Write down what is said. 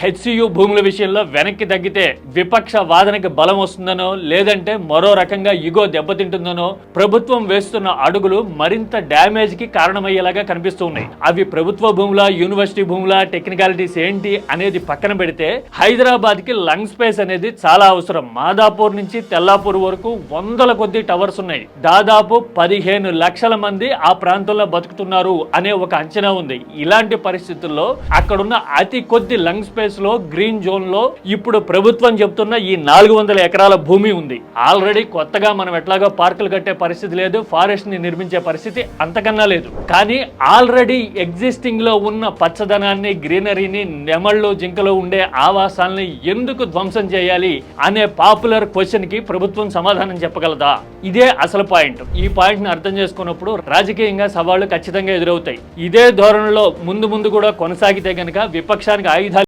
HCU భూముల విషయంలో వెనక్కి తగ్గితే విపక్ష వాదనకి బలం వస్తుందనో లేదంటే మరో రకంగా ఇగో దెబ్బతింటుందనో ప్రభుత్వం వేస్తున్న అడుగులు మరింత డ్యామేజ్కి కారణమయ్యేలాగా కనిపిస్తూ ఉన్నాయి. అవి ప్రభుత్వ భూముల యూనివర్సిటీ భూముల టెక్నికాలిటీస్ ఏంటి అనేది పక్కన పెడితే హైదరాబాద్కి లంగ్ స్పేస్ అనేది చాలా అవసరం. మాదాపూర్ నుంచి తెల్లాపూర్ వరకు వందల కొద్ది టవర్స్ ఉన్నాయి. దాదాపు పదిహేను లక్షల మంది ఆ ప్రాంతంలో బతుకుతున్నారు అనే ఒక అంచనా ఉంది. ఇలాంటి పరిస్థితుల్లో అక్కడున్న అతి కొద్ది లంగ్ స్పేస్ లో గ్రీన్ జోన్లో ఇప్పుడు ప్రభుత్వం చెప్తున్న ఈ నాలుగు వందల ఎకరాల భూమి ఉంది. ఆల్రెడీ కొత్తగా మనం ఎట్లాగో పార్కులు కట్టే పరిస్థితి లేదు ఫారెస్ట్ని నిర్మించే పరిస్థితి అంతకన్నా లేదు. కానీ ఆల్రెడీ ఎగ్జిస్టింగ్లో ఉన్న పచ్చదనాన్ని గ్రీనరీని నెమళ్ళు జింకలో ఉండే ఆవాసాలని ఎందుకు ధ్వంసం చేయాలి అనే పాపులర్ క్వశ్చన్కి ప్రభుత్వం సమాధానం చెప్పగలదా? ఇదే అసలు పాయింట్. ఈ పాయింట్ని అర్థం చేసుకున్నప్పుడు రాజకీయంగా సవాళ్ళు ఖచ్చితంగా ఎదురవుతాయి. ఇదే ధోరణిలో ముందు ముందు కూడా కొనసాగితే గనక విపక్షానికి ఆయుధాలు